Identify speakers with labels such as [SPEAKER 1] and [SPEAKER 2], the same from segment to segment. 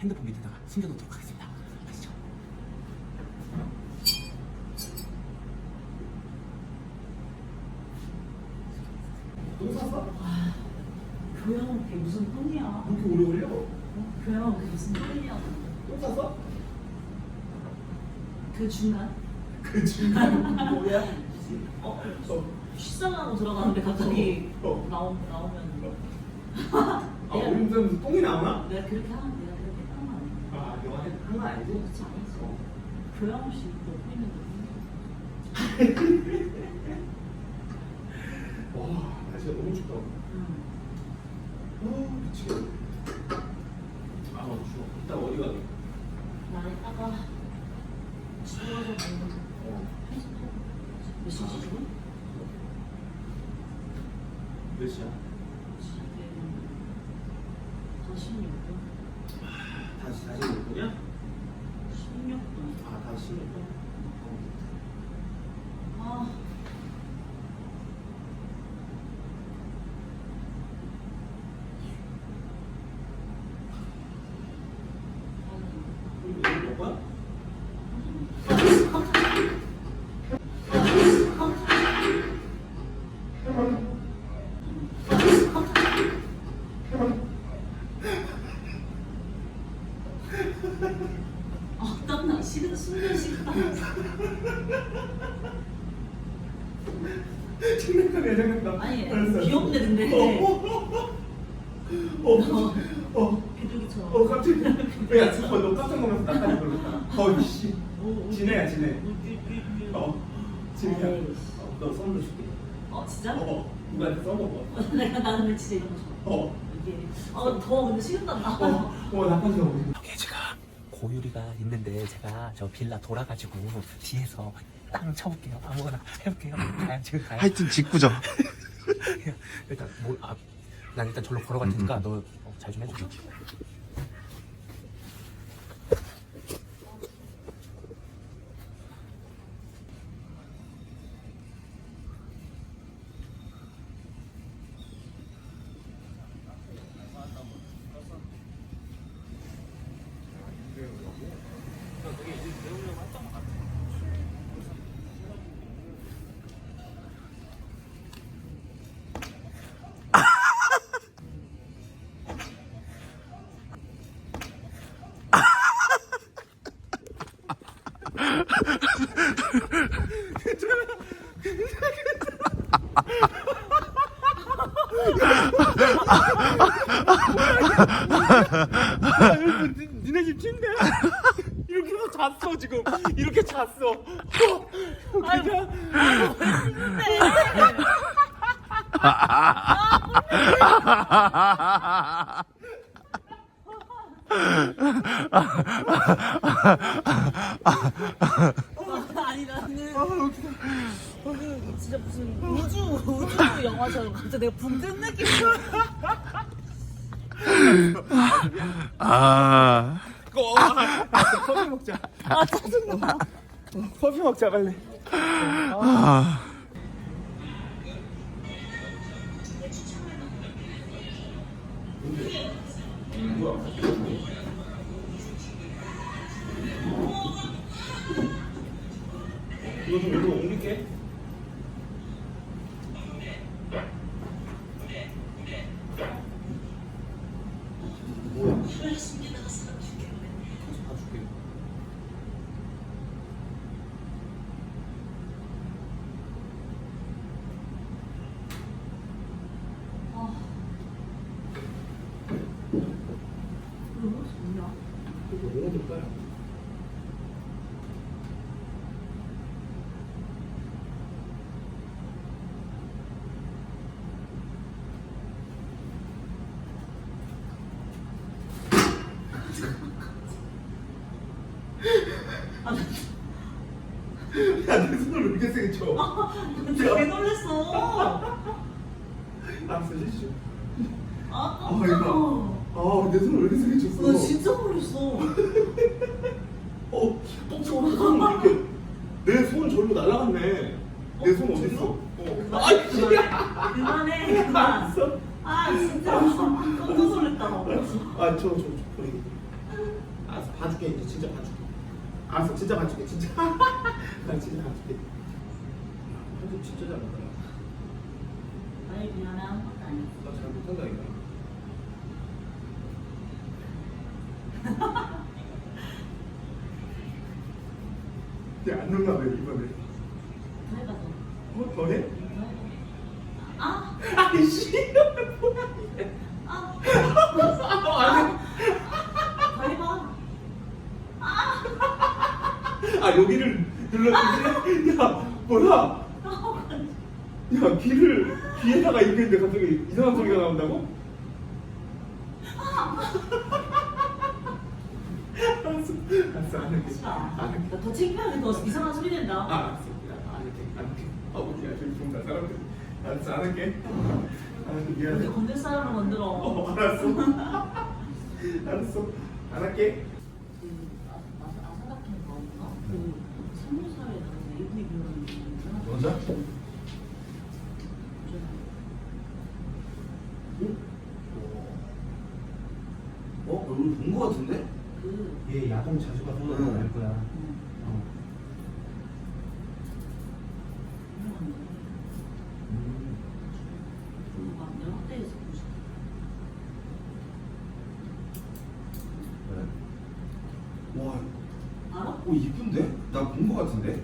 [SPEAKER 1] 핸드폰 밑에다가 숨겨놓도록 하겠습니다. 아시죠? 똥 쌌어?
[SPEAKER 2] 교양 그게 무슨 똥이야?
[SPEAKER 1] 그렇게 오래 걸려?
[SPEAKER 2] 교양 그게 무슨 똥이야?
[SPEAKER 1] 똥 쌌어?
[SPEAKER 2] 그 중간?
[SPEAKER 1] 그 중간 뭐야?
[SPEAKER 2] 어?
[SPEAKER 1] 어.
[SPEAKER 2] 쉬상하고 들어가는데 갑자기
[SPEAKER 1] 어, 어.
[SPEAKER 2] 나오, 나오면
[SPEAKER 1] 아, 오줌 똥이 나오나?
[SPEAKER 2] 내가 그렇게 내가 그렇게 하는 거 아니야?
[SPEAKER 1] 아, 너가 한건 아니지?
[SPEAKER 2] 그렇지 않았어 교양 없이 먹고 있는 거
[SPEAKER 1] 와, 날씨가 너무 춥다.
[SPEAKER 2] 응.
[SPEAKER 1] 아, 미치겠네. 아, 너무 추워. 이따 어디 가게?
[SPEAKER 2] 나 이따가 가서 먹는
[SPEAKER 1] 어.
[SPEAKER 2] 몇 시지 지금?
[SPEAKER 1] 몇 시야?
[SPEAKER 2] 지금 한 16분?
[SPEAKER 1] 다시,
[SPEAKER 2] Absolutely. 식은 숨는 식다.
[SPEAKER 1] 장난감이야, 장난감.
[SPEAKER 2] 아니. 귀엽네, 근데.
[SPEAKER 1] 어, 어, 어, 어,
[SPEAKER 2] 비둘기처럼.
[SPEAKER 1] 어, 깜짝이야. 야, 잠깐만, 너 깜짝 놀라서 나까지 놀랐다. 어, 씨.
[SPEAKER 2] 삐, 삐.
[SPEAKER 1] 어.
[SPEAKER 2] 에이씨.
[SPEAKER 1] 어, 너 선물 줄게.
[SPEAKER 2] 어, 진짜?
[SPEAKER 1] 어, 누구한테 써먹어.
[SPEAKER 2] 내가 나는 왜 진짜 이런 거 좋아.
[SPEAKER 1] 어.
[SPEAKER 2] 이게. 아, 더워. 근데 식은땀 나.
[SPEAKER 1] 어, 어, 나까지 지금 고유리가 있는데 제가 저 빌라 돌아가지고 뒤에서 땅 쳐볼게요. 아무거나 해볼게요. 가요, 지금 가요.
[SPEAKER 3] 하여튼 직구죠.
[SPEAKER 1] 일단 뭐, 아, 난 일단 절로 걸어갈 테니까
[SPEAKER 3] 음.
[SPEAKER 1] 너잘 좀 해줘. 니네 집 침대 이렇게 해서 잤어 지금 이렇게 잤어 어, 괜찮아?
[SPEAKER 2] 아니, 나는. 진짜 무슨 우주, 우주 영화처럼 갑자기 내가 붕뜬 느낌.
[SPEAKER 3] 아.
[SPEAKER 1] 어, 아, 아, 커피 먹자
[SPEAKER 2] 아, 짜증나.
[SPEAKER 1] 커피 먹자 빨리
[SPEAKER 3] 아.
[SPEAKER 1] 이거 좀 여기로 옮길게 뭐야? 가서 봐줄게
[SPEAKER 2] 그런 거 좋냐?
[SPEAKER 1] 이거 뭐가 될까요?
[SPEAKER 2] 아, 나
[SPEAKER 1] 야, 내 손을 왜 이렇게 세게 쳐?
[SPEAKER 2] 되게 놀랬어.
[SPEAKER 1] 알았어, 실수.
[SPEAKER 2] 아,
[SPEAKER 1] 아,
[SPEAKER 2] 깜짝아.
[SPEAKER 1] 이거. 아, 내 손을 왜 이렇게 세게 쳤어?
[SPEAKER 2] 나 진짜 놀랬어.
[SPEAKER 1] 어, 똥처럼 손을 이렇게. 내손 절로 날아갔네. 내 손 어디 있어? 어. 아, 씨.
[SPEAKER 2] 그만해, 그만. 아, 진짜. 깜짝 놀랬다. 나.
[SPEAKER 1] 아, 저, 저, 저, 버리고. 봐줄게 이제 진짜 봐줄게 알았어 진짜 봐줄게 진짜. 나 진짜 봐줄게. 편집 진짜 잘한다
[SPEAKER 2] 아니 미안해 아무것도 아니야
[SPEAKER 1] 나잘 못한다 이거. 야안 놀라 왜 이번에.
[SPEAKER 2] 더 해봐 더.
[SPEAKER 1] 뭐 더해?
[SPEAKER 2] 더 해봐. 아!
[SPEAKER 1] 아이씨
[SPEAKER 2] 아!
[SPEAKER 1] 아니
[SPEAKER 2] 더 해봐
[SPEAKER 1] 아 여기를 눌렀는데 야 뭐야? 야 귀를 귀에다가 입는데 갑자기 이상한 소리가 나온다고? 알았어 알았어 안 할게. 안 할게.
[SPEAKER 2] 나더 창피하게 더 이상한 소리 낸다.
[SPEAKER 1] 아 알았어 야, 안 할게 안 할게. 아버지야 저기 좋다 사람들 알았어 안 할게. 알았어 미안해.
[SPEAKER 2] 근데 건들 사람을 만들어
[SPEAKER 1] 어 알았어. 알았어. 안 할게.
[SPEAKER 2] 그 아, 아, 아 봐. 그 배우는 거
[SPEAKER 1] 여자?
[SPEAKER 4] 어? 얼굴 본거 같은데?
[SPEAKER 2] 그
[SPEAKER 3] 얘 야동 자주 가서
[SPEAKER 4] 응.
[SPEAKER 3] 알 거야.
[SPEAKER 2] 음,
[SPEAKER 3] 어.
[SPEAKER 2] 유명한 거.
[SPEAKER 3] 음.
[SPEAKER 2] 그거 막 내가 학대해서 보고 싶어.
[SPEAKER 4] 와,
[SPEAKER 2] 알아?
[SPEAKER 4] 어 이쁜데? 나 본 거 같은데?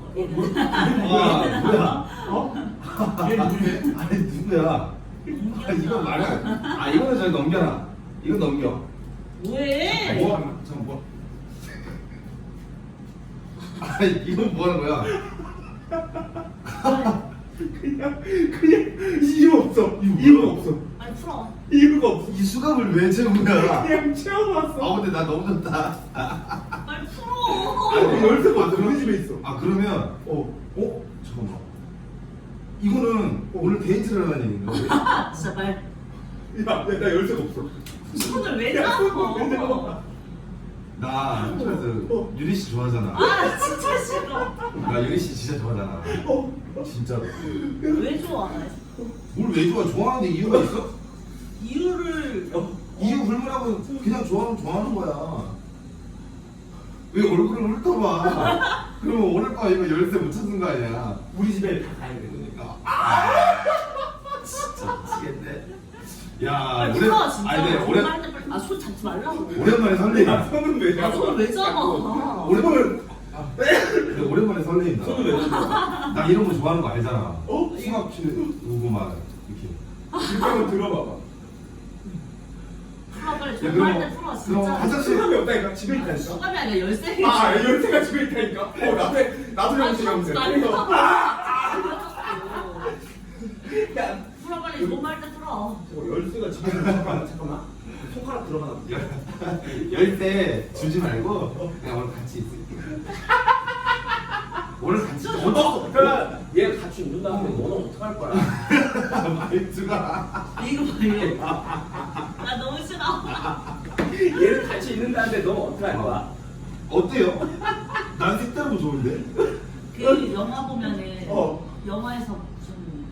[SPEAKER 2] 어, 얘는
[SPEAKER 4] 와, 뭐야?
[SPEAKER 1] 어?
[SPEAKER 4] 얘 누구야? 아니 누구야? 아, 이거 말해. 아 이거는 저기 넘겨라. 이거 넘겨.
[SPEAKER 2] 뭐해?
[SPEAKER 4] 뭐? 잠깐 뭐? 아 이건 뭐 하는 거야?
[SPEAKER 1] 그냥 그냥 이유 없어
[SPEAKER 4] 이유?
[SPEAKER 1] 없어
[SPEAKER 2] 풀어.
[SPEAKER 1] 이유가 없어
[SPEAKER 4] 이 수갑을 왜 거야?
[SPEAKER 1] 그냥 채워봤어
[SPEAKER 4] 아 근데 나 너무 좋다.
[SPEAKER 2] 빨리
[SPEAKER 1] 아,
[SPEAKER 2] 풀어.
[SPEAKER 1] 그 열쇠가 없어 우리 집에 있어
[SPEAKER 4] 아 그러면
[SPEAKER 1] 어
[SPEAKER 4] 어? 잠깐만. 이거는 오늘 데이트를 하는 얘기인가?
[SPEAKER 2] 아, 진짜 말.
[SPEAKER 1] 야, 야, 나 열쇠가 없어.
[SPEAKER 2] 손을 왜
[SPEAKER 1] 야, 손을 왜
[SPEAKER 2] 잡아?
[SPEAKER 1] 잡아?
[SPEAKER 4] 나 그래서
[SPEAKER 1] 어.
[SPEAKER 4] 유리 씨 좋아하잖아.
[SPEAKER 2] 아 진짜 싫어.
[SPEAKER 4] 나 유리 씨 진짜 좋아하잖아.
[SPEAKER 1] 어,
[SPEAKER 4] 진짜로.
[SPEAKER 2] 왜 좋아해?
[SPEAKER 4] 뭘 왜 좋아? 좋아하는데 이유가 있어?
[SPEAKER 2] 이유를
[SPEAKER 4] 이유 불문하고 그냥 좋아하면 좋아하는 거야. 왜 얼굴을 훑어봐? 그러면 오늘 밤 이거 열쇠 못 찾는 거 아니야?
[SPEAKER 1] 우리 집에 다 가야 돼, 그러니까.
[SPEAKER 4] 진짜 미치겠네. 야,
[SPEAKER 2] 아
[SPEAKER 4] 오래,
[SPEAKER 2] 풀어 진짜.
[SPEAKER 4] 아니, 네, 오래,
[SPEAKER 2] 아손 잡지 말라고.
[SPEAKER 4] 오랜만에
[SPEAKER 1] 야,
[SPEAKER 4] 설레인다.
[SPEAKER 1] 손은
[SPEAKER 2] 왜아
[SPEAKER 1] 잡아?
[SPEAKER 2] 손을 왜 잡아?
[SPEAKER 4] 오랜만에, 근데 오랜만에 설레인다.
[SPEAKER 1] 손은 왜?
[SPEAKER 4] 나 이런 거 좋아하는 거 알잖아.
[SPEAKER 1] 어?
[SPEAKER 4] 수갑 치고 막 이렇게.
[SPEAKER 1] 한번 들어봐봐.
[SPEAKER 4] 야,
[SPEAKER 2] 전화할 때 풀어
[SPEAKER 4] 그럼
[SPEAKER 2] 진짜.
[SPEAKER 4] 화장실
[SPEAKER 1] 수갑이 없다니까, 집에 있다니까.
[SPEAKER 2] 수갑이 아니라 열쇠.
[SPEAKER 1] 아, 열쇠가 집에 있다니까. 어, 나한테, 나도
[SPEAKER 2] 아, 잡지
[SPEAKER 1] 없네. 야,
[SPEAKER 2] 풀어 빨리 전화할 때 풀어.
[SPEAKER 1] 저 열쇠가 집에 있는 잠깐만, 잠깐만. 손가락 들어가나 보자.
[SPEAKER 4] 열때 주지 말고 그냥 오늘 같이 있을게. 오늘 같이 있자.
[SPEAKER 1] 어, 그러니까 얘가 같이 다음에 너는 어떡할 거야?
[SPEAKER 4] 말투가.
[SPEAKER 2] 이거 봐 이거.
[SPEAKER 1] 얘를 같이 있는 다음에 너는 어떡할 거야?
[SPEAKER 4] 어때요? 난 색다르고 좋은데?
[SPEAKER 2] 그 영화 보면은
[SPEAKER 1] 어.
[SPEAKER 2] 영화에서 무슨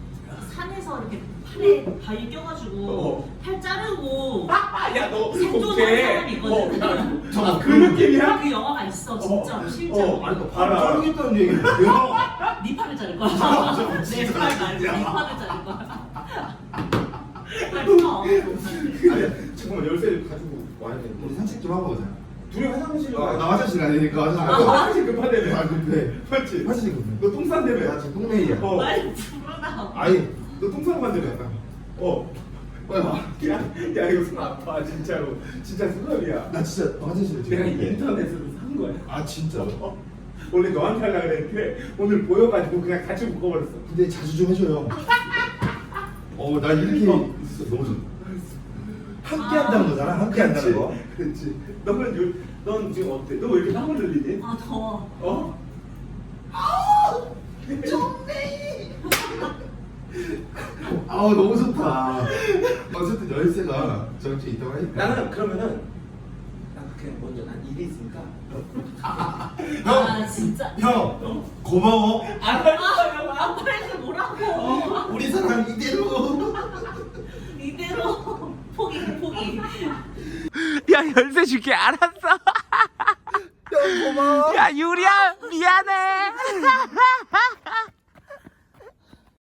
[SPEAKER 2] 산에서 이렇게 팔에 바위 껴가지고
[SPEAKER 1] 어.
[SPEAKER 2] 팔 자르고
[SPEAKER 1] 야, 너
[SPEAKER 2] 생존하는? 사람이 있거든.
[SPEAKER 1] 어, 야,
[SPEAKER 4] 잠깐만,
[SPEAKER 1] 그 느낌이야?
[SPEAKER 2] 그 영화가 있어 진짜
[SPEAKER 1] 어.
[SPEAKER 2] 실제로.
[SPEAKER 1] 어, 아니, 너
[SPEAKER 4] 바로
[SPEAKER 1] 봐라.
[SPEAKER 4] 자르겠다는 얘기야.
[SPEAKER 2] 네 팔을 자를 거야. 내 팔 말고 네 팔을 자를 거야. 빨리 풀어.
[SPEAKER 1] 아니, 잠깐만 열쇠를 가지고 와야
[SPEAKER 4] 우리
[SPEAKER 1] 되는데.
[SPEAKER 4] 산책 좀 하고 오자.
[SPEAKER 1] 둘이 화장실로
[SPEAKER 4] 아,
[SPEAKER 1] 가.
[SPEAKER 4] 나 화장실 가야 되니까 화장실
[SPEAKER 1] 너
[SPEAKER 4] 가자.
[SPEAKER 1] 화장실 급하다며.
[SPEAKER 4] 아, 급해.
[SPEAKER 1] 맞지?
[SPEAKER 4] 화장실 급해.
[SPEAKER 1] 너 똥 싼다며.
[SPEAKER 4] 나 지금 똥내이야.
[SPEAKER 1] 어.
[SPEAKER 2] 빨리 풀어라.
[SPEAKER 4] 아니,
[SPEAKER 1] 너똥 싸고 만들었다. 어.
[SPEAKER 4] 빨리 와.
[SPEAKER 1] 야, 야 이거 손 아파 진짜로. 진짜 수갑이야.
[SPEAKER 4] 나 진짜 화장실에 지금
[SPEAKER 1] 내가
[SPEAKER 4] 갈게.
[SPEAKER 1] 인터넷으로 산 거야.
[SPEAKER 4] 아, 진짜?
[SPEAKER 1] 어. 원래 너한테 하려고 그랬는데 오늘 보여가지고 그냥 같이 묶어버렸어.
[SPEAKER 4] 근데 자주 좀 해줘요. 어, 나 이렇게
[SPEAKER 1] 어.
[SPEAKER 4] 있어. 너무 좋아. 함께 한다는 거잖아. 함께 한다는 거.
[SPEAKER 1] 그렇지. 너는 요, 넌 지금 어때? 너 왜 이렇게 땀을 흘리니?
[SPEAKER 2] 아 더워.
[SPEAKER 1] 어?
[SPEAKER 4] 아우, 너무 좋다. 어쨌든 열쇠가 저렇게 있다고 하니까.
[SPEAKER 1] 나는 그러면은 난 그냥 먼저 난 일이 있으니까.
[SPEAKER 2] 아 진짜.
[SPEAKER 4] 형, 고마워.
[SPEAKER 2] 아, 아 빨리 뭐라고.
[SPEAKER 4] 우리 사랑 이대로.
[SPEAKER 2] 이대로 포기 포기.
[SPEAKER 5] 야 열쇠 줄게. 알았어.
[SPEAKER 4] 형 고마워.
[SPEAKER 5] 야 유리야 미안해